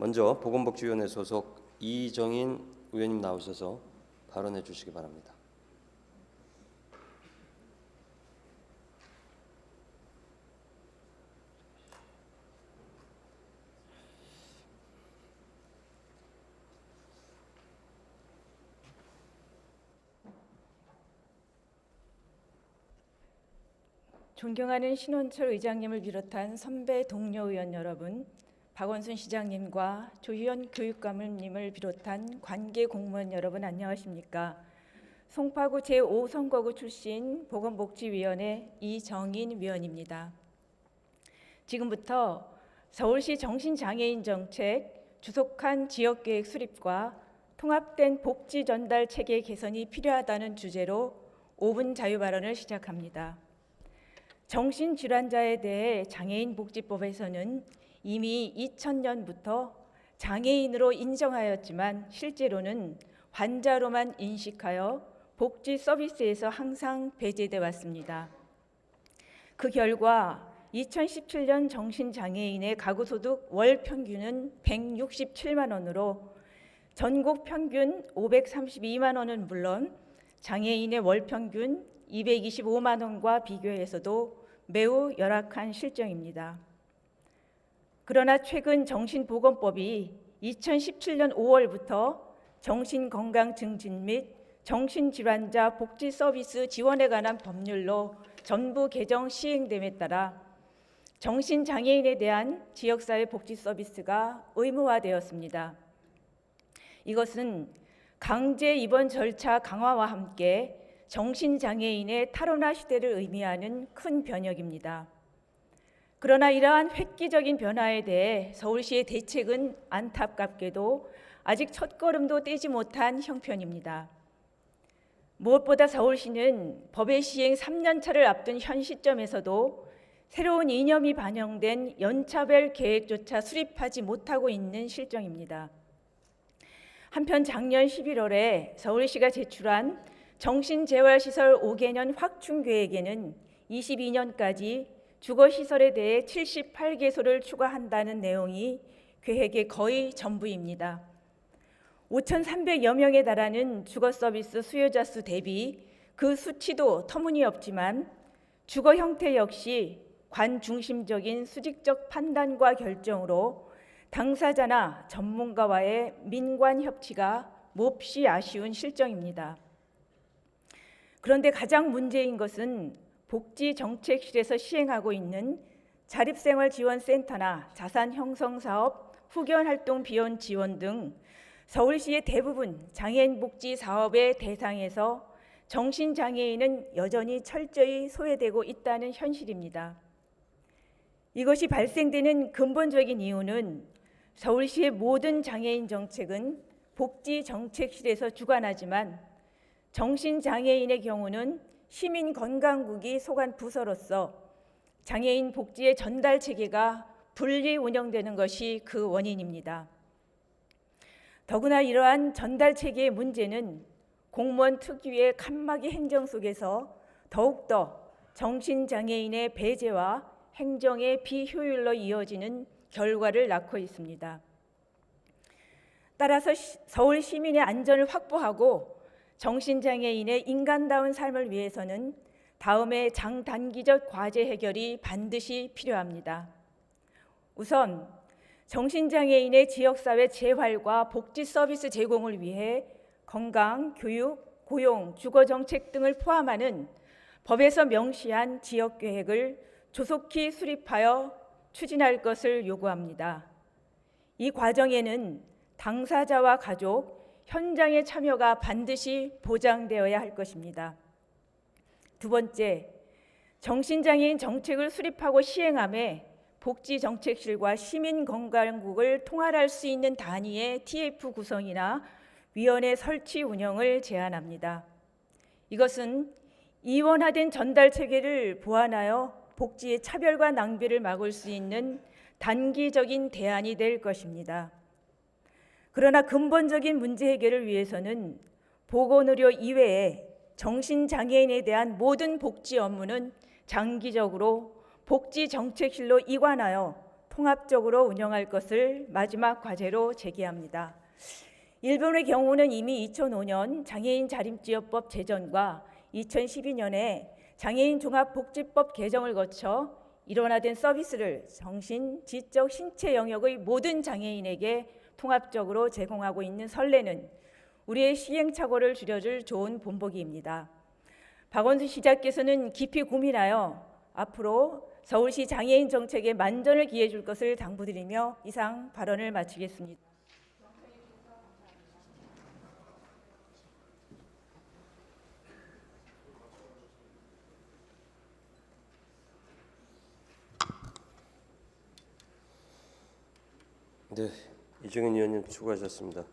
이어서 보건복지위원회 소속 이정인 의원님 나오셔서 발언해 주시기 바랍니다. 존경하는 신원철 의장님을 비롯한 선배 동료 의원 여러분, 박원순 시장님과 조희연 교육감님을 비롯한 관계 공무원 여러분 안녕하십니까? 송파구 제5선거구 출신 보건복지위원회 이정인 위원입니다. 지금부터 서울시 정신장애인 정책, 주속한 지역계획 수립과 통합된 복지 전달 체계 개선이 필요하다는 주제로 5분 자유 발언을 시작합니다. 정신질환자에 대해 장애인 복지법에서는 이미 2000년부터 장애인으로 인정하였지만 실제로는 환자로만 인식하여 복지 서비스에서 항상 배제돼 왔습니다. 그 결과 2017년 정신장애인의 가구 소득 월 평균은 167만 원으로 전국 평균 532만 원은 물론 장애인의 월 평균 225만 원과 비교해서도 매우 열악한 실정입니다. 그러나 최근 정신보건법이 2017년 5월부터 정신건강 증진 및 정신질환자 복지 서비스 지원에 관한 법률로 전부 개정 시행됨에 따라 정신장애인에 대한 지역사회 복지 서비스가 의무화되었습니다. 이것은 강제 입원 절차 강화와 함께 정신장애인의 탈원화 시대를 의미하는 큰 변혁입니다. 그러나 이러한 획기적인 변화에 대해 서울시의 대책은 안타깝게도 아직 첫걸음도 떼지 못한 형편입니다. 무엇보다 서울시는 법의 시행 3년차를 앞둔 현 시점에서도 새로운 이념이 반영된 연차별 계획조차 수립하지 못하고 있는 실정입니다. 한편 작년 11월에 서울시가 제출한 정신재활시설 5개년 확충 계획에는 22년까지 주거시설에 대해 78개소를 추가한다는 내용이 계획의 거의 전부입니다. 5,300여 명에 달하는 주거 서비스 수요자 수 대비 그 수치도 터무니없지만 주거 형태 역시 관중심적인 수직적 판단과 결정으로 당사자나 전문가와의 민관 협치가 몹시 아쉬운 실정입니다. 그런데 가장 문제인 것은 복지정책실에서 시행하고 있는 자립생활지원센터나 자산형성사업, 후견활동 비용 지원 등 서울시의 대부분 장애인 복지 사업의 대상에서 정신장애인은 여전히 철저히 소외되고 있다는 현실입니다. 이것이 발생되는 근본적인 이유는 서울시의 모든 장애인 정책은 복지 정책실에서 주관하지만 정신장애인의 경우는 시민건강국이 소관 부서로서 장애인 복지의 전달 체계가 분리 운영되는 것이 그 원인입니다. 더구나 이러한 전달 체계의 문제는 공무원 특유의 칸막이 행정 속에서 더욱더 정신장애인의 배제와 행정의 비효율로 이어지는 결과를 낳고 있습니다. 따라서 서울 시민의 안전을 확보하고 정신장애인의 인간다운 삶을 위해서는 다음의 장단기적 과제 해결이 반드시 필요합니다. 우선 정신장애인의 지역사회 재활과 복지 서비스 제공을 위해 건강, 교육, 고용, 주거 정책 등을 포함하는 법에서 명시한 지역 계획을 조속히 수립하여 추진할 것을 요구합니다. 이 과정에는 당사자와 가족, 현장의 참여가 반드시 보장되어야 할 것입니다. 두 번째, 정신장애인 정책을 수립하고 시행함에 복지정책실과 시민건강국을 통할할 수 있는 단위의 TF 구성이나 위원회 설치 운영을 제안합니다. 이것은 이원화된 전달 체계를 보완하여 복지의 차별과 낭비를 막을 수 있는 단기적인 대안이 될 것입니다. 그러나 근본적인 문제 해결을 위해서는 보건의료 이외에 정신장애인에 대한 모든 복지 업무는 장기적으로 복지정책실로 이관하여 통합적으로 운영할 것을 마지막 과제로 제기합니다. 일본의 경우는 이미 2005년 장애인 자립지원법 제정과 2012년에 장애인 종합복지법 개정을 거쳐 일원화된 서비스를 정신, 지적, 신체 영역의 모든 장애인에게 통합적으로 제공하고 있는 선례는 우리의 시행착오를 줄여줄 좋은 본보기입니다. 박원순 시장께서는 깊이 고민하여 앞으로 서울시 장애인 정책에 만전을 기해 줄 것을 당부드리며 이상 발언을 마치겠습니다. 네, 이정현 의원님 수고하셨습니다.